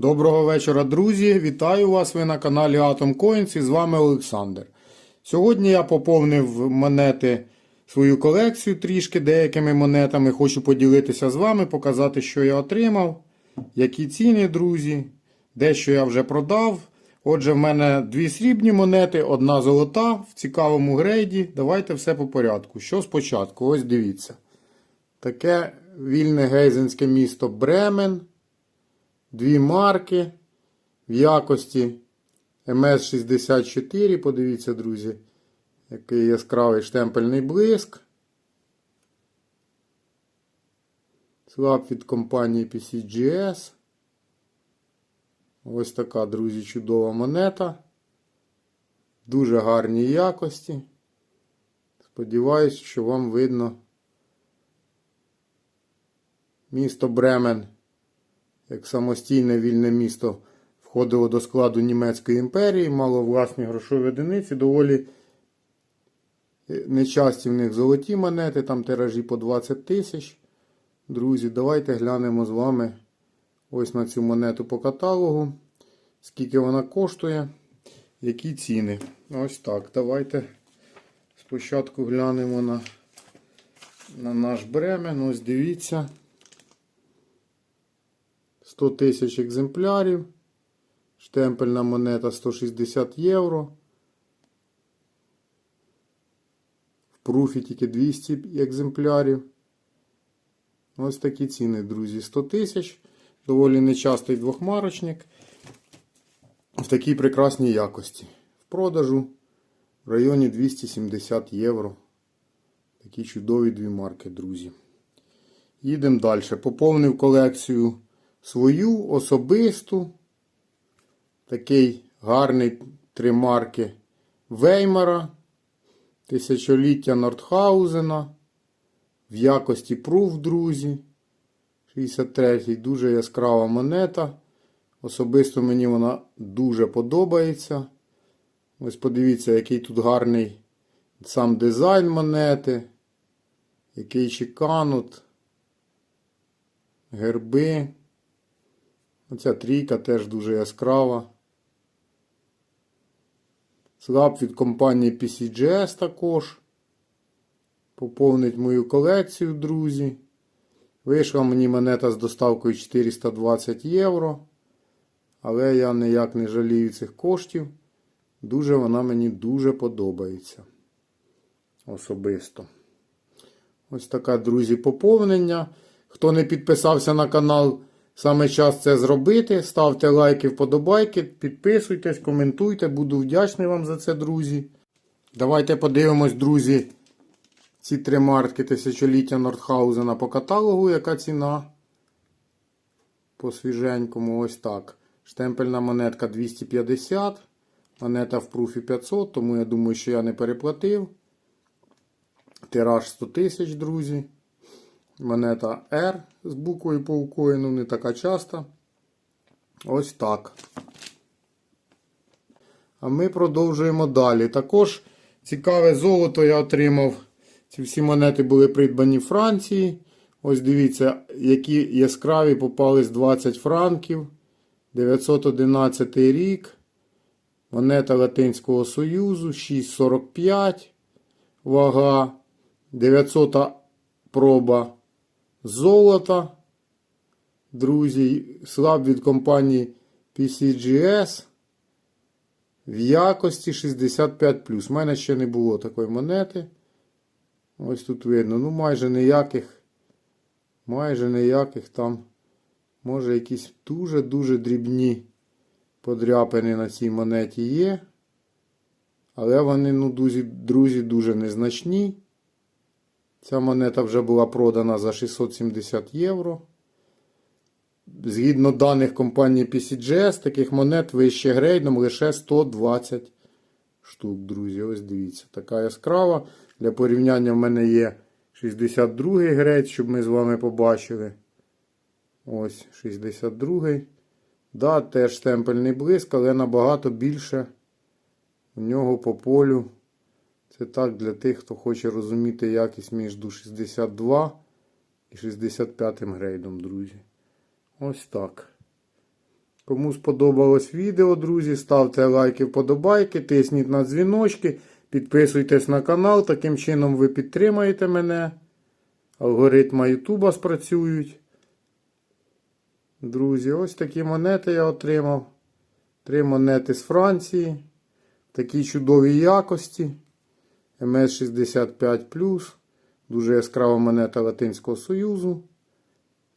Доброго вечора, друзі! Вітаю вас! Ви на каналі Atom Coins і з вами Олександр. Сьогодні я поповнив монети свою колекцію трішки деякими монетами. Хочу поділитися з вами, показати, що я отримав, які ціни, друзі. Дещо я вже продав. Отже, в мене дві срібні монети, одна золота в цікавому грейді. Давайте все по порядку. Що спочатку? Ось дивіться. Таке вільне гейзенське місто Бремен. Дві марки в якості МС-64. Подивіться, друзі, який яскравий штемпельний блиск. Слаб від компанії PCGS. Ось така, друзі, чудова монета. Дуже гарній якості. Сподіваюсь, що вам видно місто Бремен як самостійне вільне місто входило до складу Німецької імперії, мало власні грошові одиниці, доволі нечасті в них золоті монети, там тиражі по 20 тисяч. Друзі, давайте глянемо з вами ось на цю монету по каталогу. Скільки вона коштує, які ціни. Ось так. Давайте спочатку глянемо на, на наш бремен. Ось дивіться. 100 тисяч екземплярів. Штемпельна монета 160 євро. В пруфі тільки 200 екземплярів. Ось такі ціни, друзі. 100 тисяч. Доволі нечастий двохмарочник. В такій прекрасній якості. В продажу в районі 270 євро. Такі чудові дві марки, друзі. Їдемо далі. Поповнив колекцію свою особисту. Такий гарний три марки Веймара. Тисячоліття Нордхаузена. В якості пруф, друзі. 63-й дуже яскрава монета. Особисто мені вона дуже подобається. Ось подивіться, який тут гарний сам дизайн монети. Який чеканут. Герби. Оця трійка теж дуже яскрава. Слаб від компанії PCGS також. Поповнить мою колекцію, друзі. Вийшла мені монета з доставкою 420 євро. Але я ніяк не жалію цих коштів. Дуже вона мені дуже подобається. Особисто. Ось така, друзі, поповнення. Хто не підписався на канал, саме час це зробити. Ставте лайки, вподобайки, підписуйтесь, коментуйте. Буду вдячний вам за це, друзі. Давайте подивимось, друзі, ці три марки тисячоліття Нордхаузена по каталогу. Яка ціна? По свіженькому, ось так. Штемпельна монетка 250. Монета в пруфі 500, тому я думаю, що я не переплатив. Тираж 100 тисяч, друзі. Монета R з буквою по укоїну, не така часта. Ось так. А ми продовжуємо далі. Також цікаве золото я отримав. Ці всі монети були придбані в Франції. Ось дивіться, які яскраві попались 20 франків. 911 рік. Монета Латинського Союзу 6,45 вага. 900 проба золота. Друзі, слаб від компанії PCGS. В якості 65. У мене ще не було такої монети. Ось тут видно. Ну, майже ніяких. Майже ніяких там. Може, якісь дуже-дуже дрібні подряпини на цій монеті є. Але вони, ну, друзі, друзі, дуже незначні. Ця монета вже була продана за 670 євро. Згідно даних компанії PCGS, таких монет вище грейдом лише 120 штук, друзі. Ось дивіться, така яскрава. Для порівняння в мене є 62 й грейд, щоб ми з вами побачили. Ось 62-й. Да, теж стемпельний блиск, але набагато більше у нього по полю. Це так для тих, хто хоче розуміти якість між 62 і 65 грейдом, друзі. Ось так. Кому сподобалось відео, друзі, ставте лайки, вподобайки, тисніть на дзвіночки, підписуйтесь на канал. Таким чином ви підтримаєте мене. Алгоритми Ютуба спрацюють. Друзі, ось такі монети я отримав. Три монети з Франції. В такій чудовій якості. МС65. Дуже яскрава монета Латинського Союзу.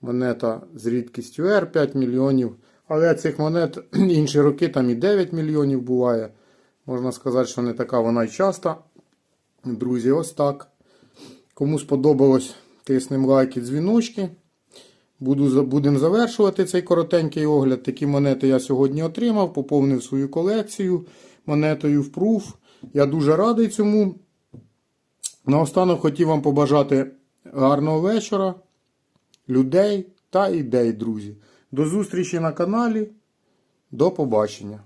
Монета з рідкістю R 5 мільйонів. Але цих монет інші роки там і 9 мільйонів буває. Можна сказати, що не така вона й часта. Друзі, ось так. Кому сподобалось, тиснемо лайки, дзвіночки. Буду, будемо завершувати цей коротенький огляд. Такі монети я сьогодні отримав, поповнив свою колекцію монетою в пруф. Я дуже радий цьому. Наостанок хотів вам побажати гарного вечора, людей та ідей, друзі. До зустрічі на каналі. До побачення.